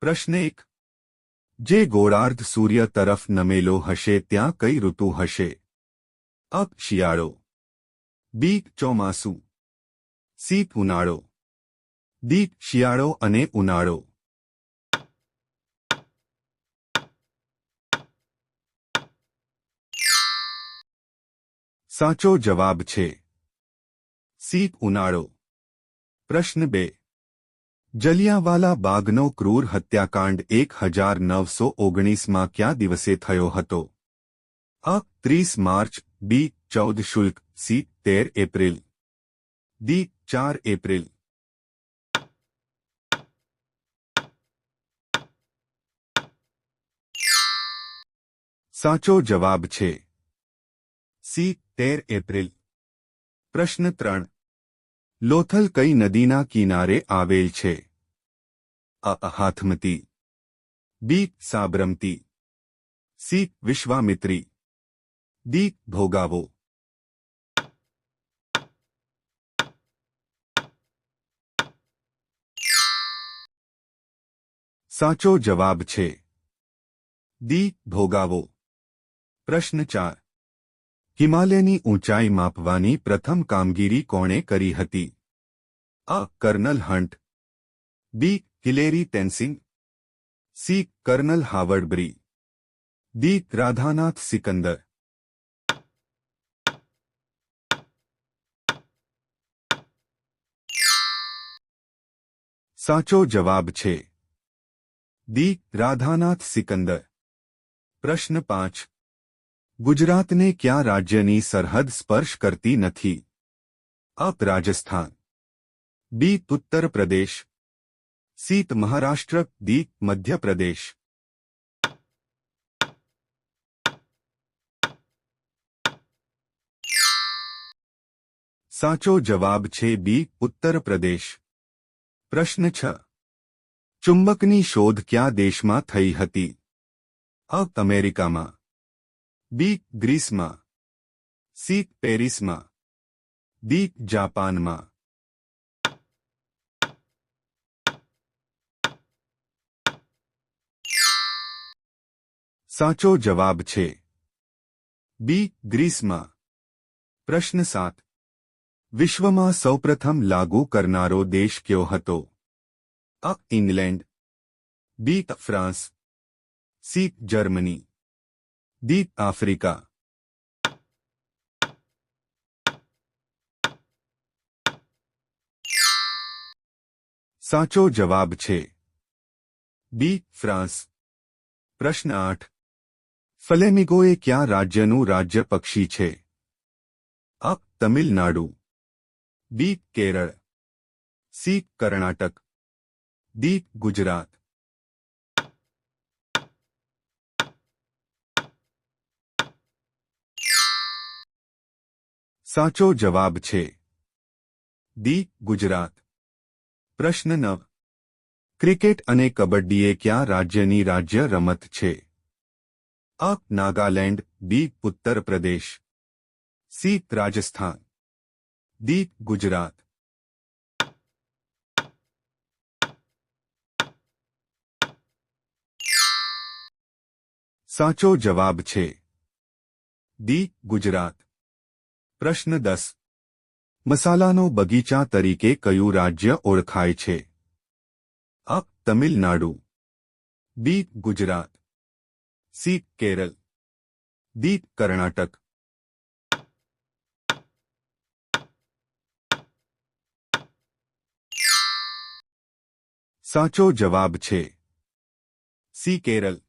પ્રશ્ન એક. જે ગોળાર્ધ સૂર્ય તરફ નમેલો હશે ત્યાં કઈ ઋતુ હશે? અ. શિયાળો. બી. ચોમાસું. સી. ઉનાળો. દી શિયાળો અને ઉનાળો. સાચો જવાબ છે. સી. ઉનાળો. પ્રશ્ન બે. જલિયાવાલા બાગનો ક્રૂર હત્યાકાંડ એક હજાર નવસો ઓગણીસમાં કયા દિવસે થયો હતો? અ, ત્રીસ માર્ચ, બી, ચૌદ શુલ્ક, સી, તેર એપ્રિલ. ડી, ચાર એપ્રિલ. સાચો જવાબ છે. સી, તેર એપ્રિલ. પ્રશ્ન ત્રણ. લોથલ કઈ નદીના કિનારે આવેલ છે? અ Hathmati B Sabarmati, C Vishwamitri D Bhogavo. સાચો જવાબ છે. દી ભોગાવો. પ્રશ્ન ચાર. હિમાલયની ઊંચાઈ માપવાની પ્રથમ કામગીરી કોણે કરી હતી? અ. Colonel Hunt B. Hillary Tenzing. C. Colonel હાવર્ડબ્રી. D Radhanath Sikandar. સાચો જવાબ છે. દી રાધાનાથ સિકંદર. પ્રશ્ન પાંચ. ગુજરાતને ક્યાં રાજ્યની સરહદ સ્પર્શ કરતી નથી અપ રાજસ્થાન બી ઉત્તર પ્રદેશ સીત મહારાષ્ટ્ર દી મધ્યપ્રદેશ સાચો જવાબ છે બી ઉત્તર પ્રદેશ પ્રશ્ન છ ચુંબકની શોધ કયા દેશમાં થઈ હતી અ અમેરિકામાં બી ગ્રીસમાં સી પેરિસમાં ડી જાપાનમાં સાચો જવાબ છે. બી ગ્રીસમાં પ્રશ્ન સાત. વિશ્વમાં સૌપ્રથમ લાગુ કરનારો દેશ કયો હતો? અ England B France C Germany D Africa સાચો જવાબ છે બી ફ્રાન્સ પ્રશ્ન આઠ ફલેમિગો એ ક્યાં રાજ્યનું રાજ્ય પક્ષી છે અ Tamil Nadu B Kerala C Karnataka D Gujarat સાચો જવાબ છે દી ગુજરાત પ્રશ્ન નવ ક્રિકેટ અને કબડ્ડીએ ક્યાં રાજ્યની રાજ્ય રમત છે અ નાગાલેન્ડ બી ઉત્તર પ્રદેશ સી રાજસ્થાન દી ગુજરાત સાચો જવાબ છે દી ગુજરાત પ્રશ્ન દસ. મસાલાનો બગીચા તરીકે કયું રાજ્ય ઓળખાય છે? અ. Tamil Nadu. B. Gujarat. C. Kerala. D Karnataka. સાચો જવાબ છે. સી. કેરળ.